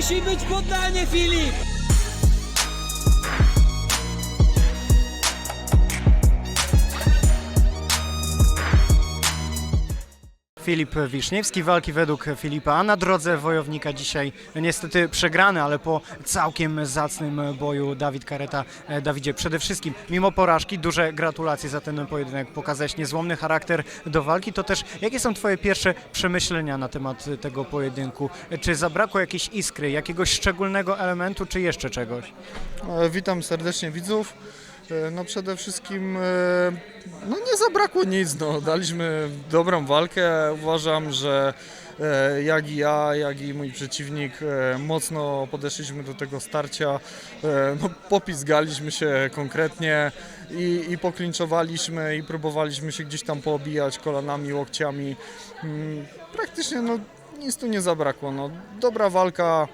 Musi być poddanie, Filip! Filip Wiszniewski, walki według Filipa, a na drodze wojownika dzisiaj niestety przegrany, ale po całkiem zacnym boju Dawid Kareta. E, Dawidzie, przede wszystkim mimo porażki duże gratulacje za ten pojedynek. Pokazałeś niezłomny charakter do walki. To też jakie są Twoje pierwsze przemyślenia na temat tego pojedynku? Czy zabrakło jakiejś iskry, jakiegoś szczególnego elementu, czy jeszcze czegoś? E, Witam serdecznie widzów. E, No przede wszystkim e, no nie zabrakło nic, no, daliśmy dobrą walkę. Uważam, że e, jak i ja, jak i mój przeciwnik mocno podeszliśmy do tego starcia. No, popizgaliśmy się konkretnie i, i poklinczowaliśmy i próbowaliśmy się gdzieś tam poobijać kolanami, łokciami. Mm, Praktycznie no, nic tu nie zabrakło. No, dobra walka,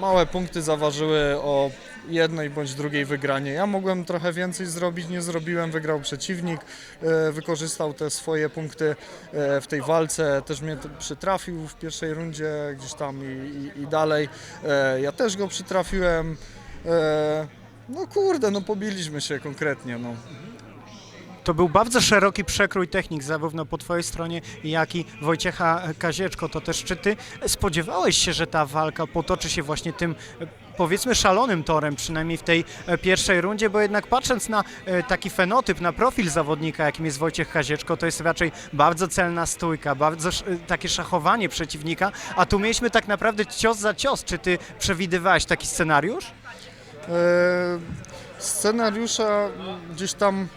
małe punkty zaważyły o jednej bądź drugiej wygranie. Ja mogłem trochę więcej zrobić, nie zrobiłem, wygrał przeciwnik, e, wykorzystał te swoje punkty e, w tej walce, też mnie przytrafił w pierwszej rundzie gdzieś tam i, i, i dalej. E, ja też go przytrafiłem. No kurde, no pobiliśmy się konkretnie. No. To był bardzo szeroki przekrój technik, zarówno po Twojej stronie, jak i Wojciecha Kazieczko. To też, czy Ty spodziewałeś się, że ta walka potoczy się właśnie tym, powiedzmy, szalonym torem, przynajmniej w tej e, pierwszej rundzie, bo jednak patrząc na e, taki fenotyp, na profil zawodnika, jakim jest Wojciech Kazieczko, to jest raczej bardzo celna stójka, bardzo e, takie szachowanie przeciwnika, a tu mieliśmy tak naprawdę cios za cios. Czy Ty przewidywałeś taki scenariusz? E, Scenariusza gdzieś tam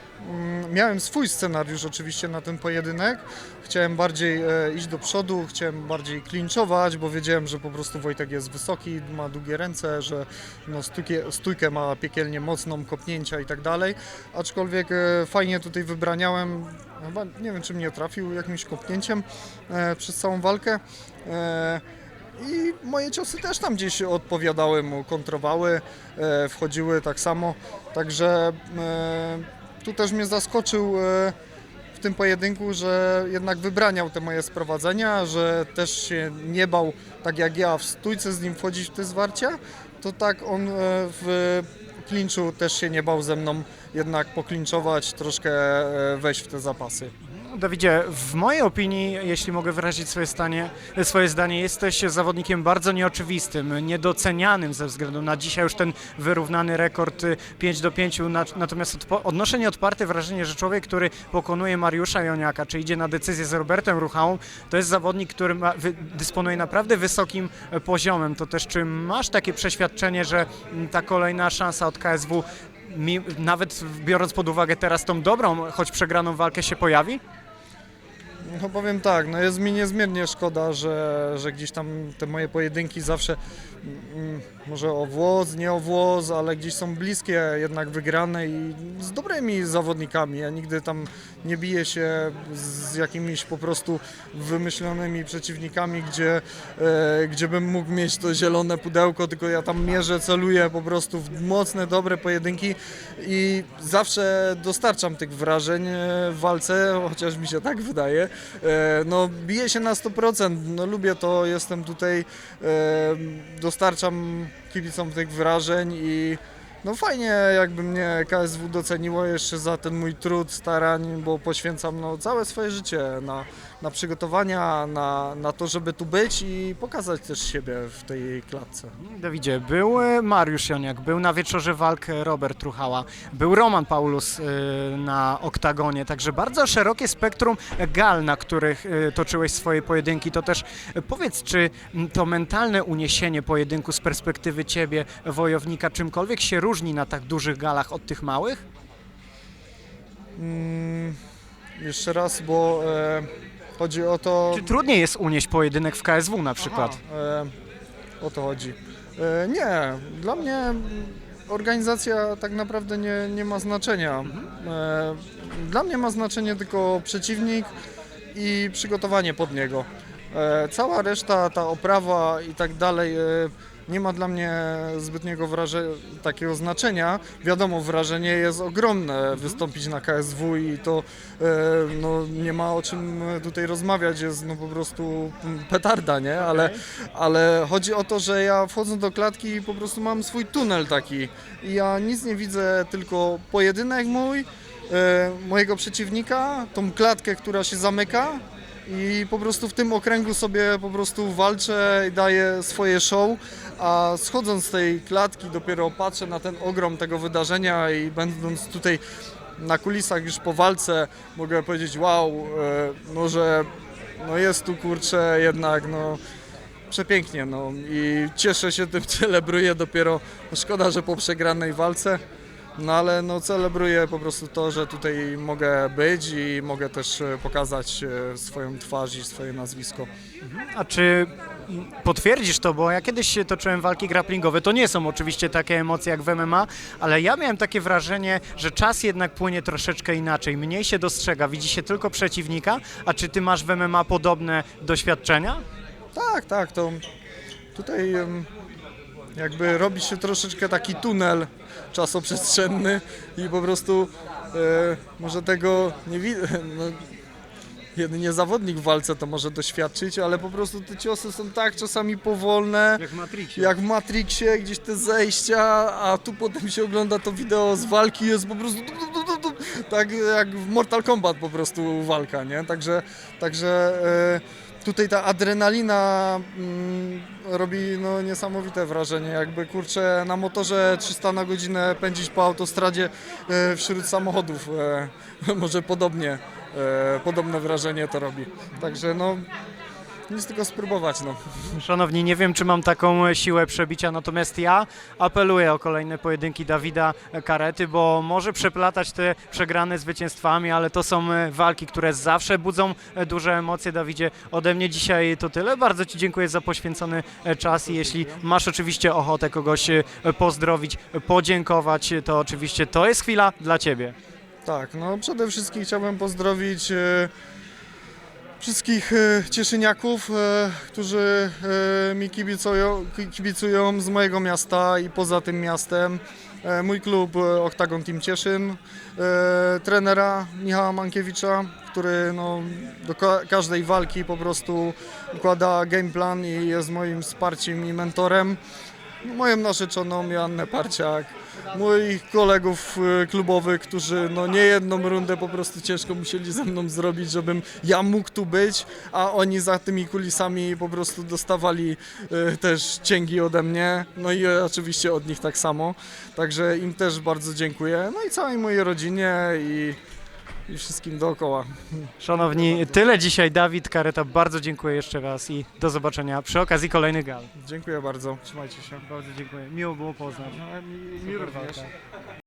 miałem swój scenariusz oczywiście na ten pojedynek. Chciałem bardziej e, iść do przodu, chciałem bardziej klinczować, bo wiedziałem, że po prostu Wojtek jest wysoki, ma długie ręce, że no, stójkę, stójkę ma piekielnie mocną, kopnięcia i tak dalej. Aczkolwiek e, fajnie tutaj wybraniałem, chyba nie wiem czy mnie trafił jakimś kopnięciem e, przez całą walkę. I moje ciosy też tam gdzieś odpowiadały mu, kontrowały, wchodziły tak samo. Także tu też mnie zaskoczył e, w tym pojedynku, że jednak wybraniał te moje sprowadzenia, że też się nie bał, tak jak ja, w stójce z nim wchodzić w te zwarcia, to tak on e, w klinczu też się nie bał ze mną jednak poklinczować, troszkę e, wejść w te zapasy. Dawidzie, w mojej opinii, jeśli mogę wyrazić swoje, stanie, swoje zdanie, jesteś zawodnikiem bardzo nieoczywistym, niedocenianym ze względu na dzisiaj już ten wyrównany rekord y, 5 do 5. Na, natomiast odnoszę nieodparte wrażenie, że człowiek, który pokonuje Mariusza Joniaka, czy idzie na decyzję z Robertem Ruchałą, to jest zawodnik, który ma, dysponuje naprawdę wysokim e, poziomem. To też, czy masz takie przeświadczenie, że mm, ta kolejna szansa od KSW, mi, nawet biorąc pod uwagę teraz tą dobrą, choć przegraną walkę, się pojawi? No powiem tak, no jest mi niezmiernie szkoda, że, że gdzieś tam te moje pojedynki zawsze może o włos, nie o włos, ale gdzieś są bliskie jednak wygrane i z dobrymi zawodnikami. Ja nigdy tam nie biję się z jakimiś po prostu wymyślonymi przeciwnikami, gdzie, e, gdzie bym mógł mieć to zielone pudełko, tylko ja tam mierzę, celuję po prostu w mocne, dobre pojedynki i zawsze dostarczam tych wrażeń e, w walce, chociaż mi się tak wydaje. E, No biję się na 100%, no lubię to, jestem tutaj, e, dostarczam kibicom tych wrażeń i no fajnie jakby mnie KSW doceniło jeszcze za ten mój trud, starań, bo poświęcam no, całe swoje życie na, na przygotowania, na, na to, żeby tu być i pokazać też siebie w tej klatce. Dawidzie, był e, Mariusz Joniak, był na wieczorze walk Robert Truchała, był Roman Paulus e, na oktagonie, także bardzo szerokie spektrum gal, na których e, toczyłeś swoje pojedynki. To też e, powiedz, czy m, to mentalne uniesienie pojedynku z perspektywy ciebie, wojownika, czymkolwiek się różni na tak dużych galach od tych małych? Mm, jeszcze raz, bo e, chodzi o to... Czy trudniej jest unieść pojedynek w KSW na przykład? Aha, e, o to chodzi. E, nie, dla mnie organizacja tak naprawdę nie, nie ma znaczenia. E, dla mnie ma znaczenie tylko przeciwnik i przygotowanie pod niego. E, Cała reszta, ta oprawa i tak dalej, e, nie ma dla mnie zbytniego wraże- takiego znaczenia. Wiadomo, wrażenie jest ogromne. Wystąpić na KSW i to e, no, nie ma o czym tutaj rozmawiać, jest no po prostu petarda, nie? Ale, ale chodzi o to, że ja wchodząc do klatki po prostu mam swój tunel taki. I ja nic nie widzę, tylko pojedynek mój, e, mojego przeciwnika, tą klatkę, która się zamyka i po prostu w tym okręgu sobie po prostu walczę i daję swoje show, a schodząc z tej klatki dopiero patrzę na ten ogrom tego wydarzenia i będąc tutaj na kulisach już po walce mogę powiedzieć wow, e, no że no jest tu kurczę jednak no przepięknie no i cieszę się tym, celebruję dopiero, szkoda, że po przegranej walce, no ale no celebruję po prostu to, że tutaj mogę być i mogę też e, pokazać e, swoją twarz i swoje nazwisko. A czy potwierdzisz to, bo ja kiedyś się toczyłem walki grapplingowe, to nie są oczywiście takie emocje jak w MMA, ale ja miałem takie wrażenie, że czas jednak płynie troszeczkę inaczej, mniej się dostrzega, widzi się tylko przeciwnika, a czy ty masz w MMA podobne doświadczenia? Tak, tak, to tutaj em, jakby robi się troszeczkę taki tunel czasoprzestrzenny i po prostu e, może tego nie widzę. No, jedynie zawodnik w walce to może doświadczyć, ale po prostu te ciosy są tak czasami powolne. Jak w Matrixie. Jak w Matrixie, gdzieś te zejścia, a tu potem się ogląda to wideo z walki, jest po prostu tak jak w Mortal Kombat po prostu walka, nie? Także, także e, tutaj ta adrenalina mm, robi no, niesamowite wrażenie, jakby kurczę na motorze 300 na godzinę pędzić po autostradzie e, wśród samochodów, e, może podobnie, e, podobne wrażenie to robi. Także no, nic tylko spróbować, no. Szanowni, nie wiem, czy mam taką siłę przebicia, natomiast ja apeluję o kolejne pojedynki Dawida Karety, bo może przeplatać te przegrane zwycięstwami, ale to są e, walki, które zawsze budzą e, duże emocje. Dawidzie, ode mnie dzisiaj to tyle. Bardzo Ci dziękuję za poświęcony e, czas i jeśli masz oczywiście ochotę kogoś pozdrowić, podziękować, to oczywiście to jest chwila dla Ciebie. Tak, no przede wszystkim chciałbym pozdrowić wszystkich e, cieszyniaków, e, którzy e, mi kibicują, ki- kibicują z mojego miasta i poza tym miastem. Mój klub Octagon Team Cieszyn, trenera Michała Mankiewicza, który no, do ka- każdej walki po prostu układa game plan i jest moim wsparciem i mentorem. Moją narzeczoną Joannę Parciak, moich kolegów y, klubowych, którzy no nie jedną rundę po prostu ciężko musieli ze mną zrobić, żebym ja mógł tu być, a oni za tymi kulisami po prostu dostawali y, też cięgi ode mnie, no i oczywiście od nich tak samo, także im też bardzo dziękuję, no i całej mojej rodzinie i, i wszystkim dookoła. Szanowni, tyle dzisiaj. Dawid Kareta, bardzo dziękuję jeszcze raz i do zobaczenia przy okazji kolejnych gal. Dziękuję bardzo, trzymajcie się. Bardzo dziękuję. Miło było poznać. Mi, Super walka.